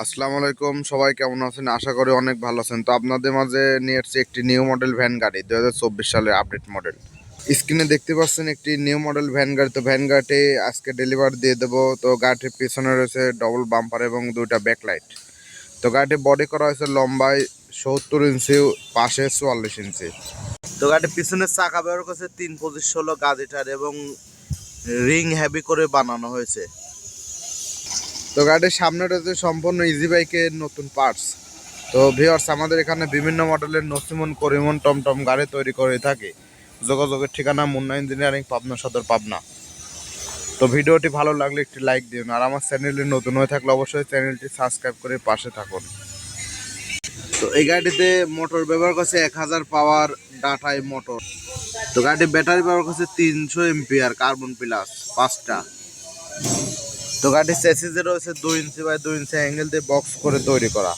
আসসালামু আলাইকুম, সবাই কেমন আছেন? আশা করি অনেক ভালো আছেন। তো আপনাদের মাঝে নিয়ে এসেছি একটি নিউ মডেল ভ্যান গাড়ি দু হাজার চব্বিশ সালের আপডেট মডেল স্ক্রিনে দেখতে পাচ্ছেন একটি নিউ মডেল ভ্যান গাড়ি। তো ভ্যান গাড়িটি আজকে ডেলিভারি দিয়ে দেবো। তো গাড়িটির পিছনে রয়েছে ডবল বাম্পার এবং দুইটা ব্যাকলাইট তো গাড়িটি বডি করা হয়েছে লম্বায় সত্তর ইঞ্চি, পাশে চুয়াল্লিশ ইঞ্চি। তো গাড়ির পিছনের চাকা ব্যবহার করছে তিন পঁচিশ ষোলো গাড়িটার এবং রিং হেভি করে বানানো হয়েছে। তো গাড়ির সামনে রয়েছে সম্পূর্ণ ইজি বাইকের নতুন পার্টস তো ভিওর্স আমাদের এখানে বিভিন্ন মডেলের নসিমন, করিমন, টমটম গাড়ি তৈরি করে থাকে। যোগাযোগের ঠিকানা মুন্না ইঞ্জিনিয়ারিং পাবনা সদর, পাবনা। তো ভিডিওটি ভালো লাগলে একটি লাইক দিন। আর আমার চ্যানেলে নতুন হয়ে থাকলে অবশ্যই চ্যানেলটি সাবস্ক্রাইব করে পাশে থাকুন। তো এই গাড়িতে মোটর ব্যবহার করছে এক হাজার পাওয়ার ডাটাই মোটর তো গাড়ির ব্যাটারি ব্যবহার করছে তিনশো এমপিআর কার্বন প্লাস পাঁচটা। তো গাড়ির চেসিসে রয়েছে দুই ইঞ্চি বাই দুই ইঞ্চি অ্যাঙ্গেল দিয়ে বক্স করে তৈরি করা।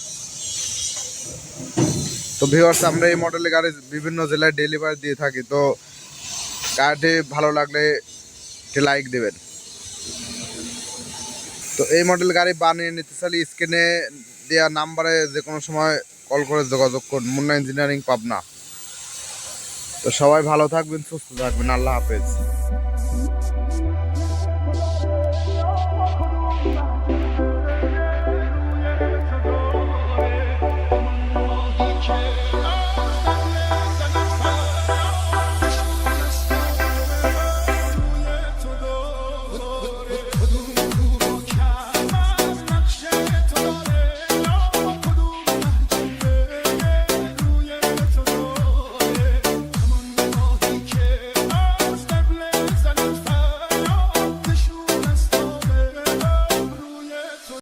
তো ভিউয়ার্স আমরা এই মডেলের গাড়ি বিভিন্ন জেলায় ডেলিভারি দিয়ে থাকি, তো গাড়িটি ভালো লাগলে একটি লাইক দেবেন। তো এই মডেল গাড়ি বানিয়ে নিতে চাইলে স্ক্রিনে দেওয়া নাম্বারে যে কোনো সময় কল করে যোগাযোগ করুন। মুন্না ইঞ্জিনিয়ারিং পাবনা। তো সবাই ভালো থাকবেন, সুস্থ থাকবেন। আল্লাহ হাফেজ। change.